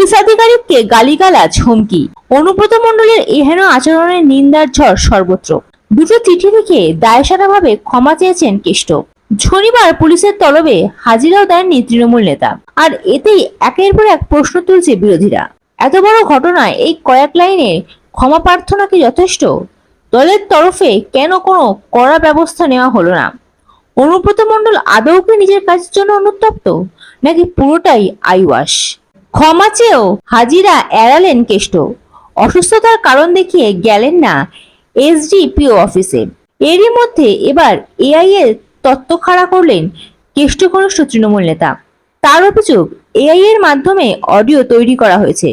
Police আধিকারিককে গালিগালাজ, হুমকি। অনুব্রত মণ্ডলের এহেন আচরণের নিন্দার ঝড় সর্বত্র। দুটো চিঠি লিখে দায়সারাভাবে ক্ষমা চেয়েছেন কেষ্ট। শনিবার পুলিশের তলবে হাজিরাও দেননি তৃণমূল নেতা। আর এতেই একের পর এক প্রশ্ন তুলছে বিরোধীরা। এত বড় ঘটনায় এই কয়েক লাইনে ক্ষমা প্রার্থনা কি যথেষ্ট? দলের তরফে কেন কোনো কড়া ব্যবস্থা নেওয়া হলো না? অনুব্রত মণ্ডল আদৌ কি নিজের কাজের জন্য অনুতপ্ত? নাকি পুরোটাই আইওয়াস ক্ষমা চেয়েও হাজিরা এড়ালেন কেষ্ট। অসুস্থতার কারণ দেখিয়ে গেলেন না এসডিপিও অফিসে। এরই মধ্যে এবার এআই এর তত্ত্ব খাড়া করলেন কেষ্ট ঘনিষ্ঠ তৃণমূল নেতা। তার অভিযোগ এআই এর মাধ্যমে অডিও তৈরি করা হয়েছে।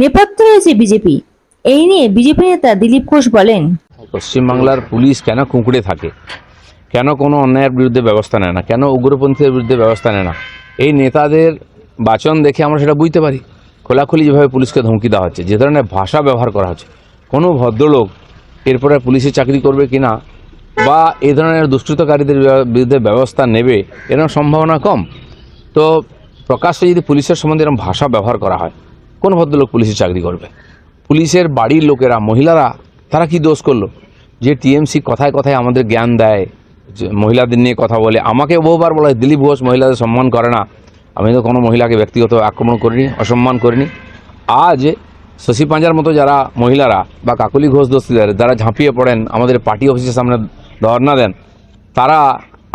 নেপথ্যে রয়েছে বিজেপি। এই নিয়ে বিজেপি নেতা দিলীপ ঘোষ বলেন, পশ্চিমবাংলার পুলিশ কেন কুঁকড়ে থাকে? কেন কোনো অন্যায়ের বিরুদ্ধে ব্যবস্থা নেয় না? কেন উগ্রপন্থীদের বিরুদ্ধে ব্যবস্থা নেয় না? এই নেতাদের বাচন দেখে আমরা সেটা বুঝতে পারি। খোলাখুলি যেভাবে পুলিশকে ধমকি দেওয়া হচ্ছে, যে ধরনের ভাষা ব্যবহার করা হচ্ছে, কোনো ভদ্রলোক এরপরে পুলিশে চাকরি করবে কি না বা এই ধরনের দুষ্কৃতকারীদের বিরুদ্ধে ব্যবস্থা নেবে, এরকম সম্ভাবনা কম। তো প্রকাশ্যে যদি পুলিশের সম্বন্ধে এরকম ভাষা ব্যবহার করা হয়, কোন ভদ্রলোক পুলিশে চাকরি করবে? পুলিশের বাড়ির লোকেরা, মহিলারা, তারা কি দোষ করল? যে টিএমসি কথায় কথায় আমাদের জ্ঞান দেয় মহিলাদের নিয়ে কথা বলে, আমাকে বহুবার বলা হয়, দিলীপ ঘোষ মহিলাদের সম্মান করে না। আমি তো কোনো মহিলাকে ব্যক্তিগত আক্রমণ করিনি, অসম্মান করিনি। আজ শশী পাঁজার মতো যারা মহিলারা বা কাকুলি ঘোষ দোষীদের যারা ঝাঁপিয়ে পড়েন, আমাদের পার্টি অফিসের সামনে ধর্ণা দেন, তারা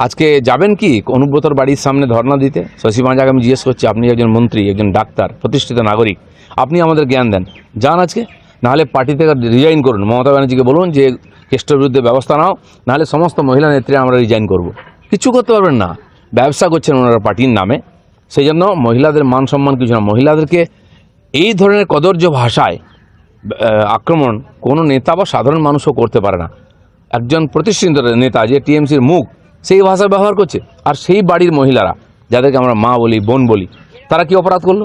আজকে যাবেন কি অনুব্রতর বাড়ির সামনে ধর্ণা দিতে? শশী পাঁজাকে আমি জিজ্ঞেস করছি, আপনি একজন মন্ত্রী, একজন ডাক্তার, প্রতিষ্ঠিত নাগরিক, আপনি আমাদের জ্ঞান দেন। যান আজকে, নাহলে পার্টি থেকে রিজাইন করুন। মমতা ব্যানার্জিকে বলুন যে, কেষ্টর বিরুদ্ধে ব্যবস্থা নাও, নাহলে সমস্ত মহিলা নেত্রী আমরা রিজাইন করব। কিছু করতে পারবেন না। ব্যবসা করছেন ওনারা পার্টির নামে। সেই জন্য মহিলাদের মান সম্মান কিছু না। মহিলাদেরকে এই ধরনের কদর্য ভাষায় আক্রমণ কোনো নেতা বা সাধারণ মানুষও করতে পারে না। একজন প্রতিষ্ঠিত নেতা যে টিএমসির মুখ, সেই ভাষা ব্যবহার করছে। আর সেই বাড়ির মহিলারা, যাদেরকে আমরা মা বলি, বোন বলি, তারা কি অপরাধ করল?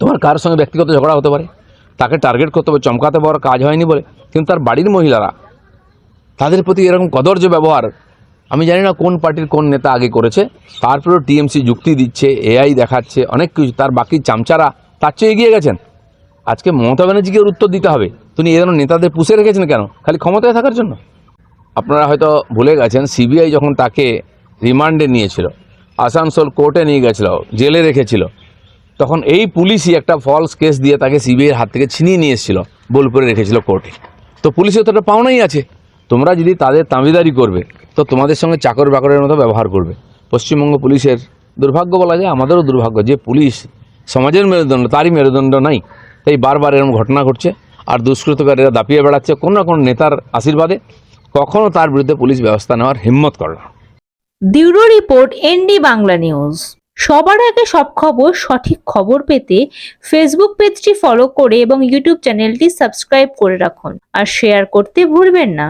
তোমার কার সঙ্গে ব্যক্তিগত ঝগড়া হতে পারে? তাকে টার্গেট করতে হবে, চমকাতে পারার কাজ হয়নি বলে। কিন্তু তার বাড়ির মহিলারা, তাদের প্রতি এরকম কদর্য ব্যবহার আমি জানি না কোন পার্টির কোন নেতা আগে করেছে, তারপরেও টিএমসি যুক্তি দিচ্ছে, এআই দেখাচ্ছে, অনেক কিছু, তার বাকি চামচারা তার চেয়ে এগিয়ে গেছেন। আজকে মমতা ব্যানার্জিকে ওর উত্তর দিতে হবে। তিনি এ ধরনের নেতাদের পুষে রেখেছেন কেন? খালি ক্ষমতায় থাকার জন্য। আপনারা হয়তো ভুলে গেছেন, সিবিআই যখন তাকে রিমান্ডে নিয়েছিল, আসানসোল কোর্টে নিয়ে গেছিল, জেলে রেখেছিল, তখন এই পুলিশই একটা ফলস কেস দিয়ে তাকে সিবিআইয়ের হাত থেকে ছিনিয়ে নিয়ে এসেছিল, বোলপুরে রেখেছিল কোর্টে। তো পুলিশের তো একটা পাওনাই আছে। তোমরা যদি তাদের তাঁবিদারি করবে তো তোমাদের সঙ্গে চাকর বাকরের মতো ব্যবহার করবে। পশ্চিমবঙ্গ পুলিশের দুর্ভাগ্য বলা যায়, আমাদেরও দুর্ভাগ্য যে পুলিশ সমাজের মেরুদণ্ড, তারই মেরুদণ্ড নাই। তাই বারবার এরকম ঘটনা ঘটছে, আর দুষ্কৃতকারীরা দাপিয়ে বেড়াচ্ছে কোনো না কোনো নেতার আশীর্বাদে। কখনও তার বিরুদ্ধে পুলিশ ব্যবস্থা নেওয়ার হিম্মত করে না। Bureau report, ND Bangla news. সবার আগে সব খবর, সঠিক খবর পেতে ফেসবুক পেজটি ফলো করে এবং ইউটিউব চ্যানেলটি সাবস্ক্রাইব করে রাখুন। আর শেয়ার করতে ভুলবেন না।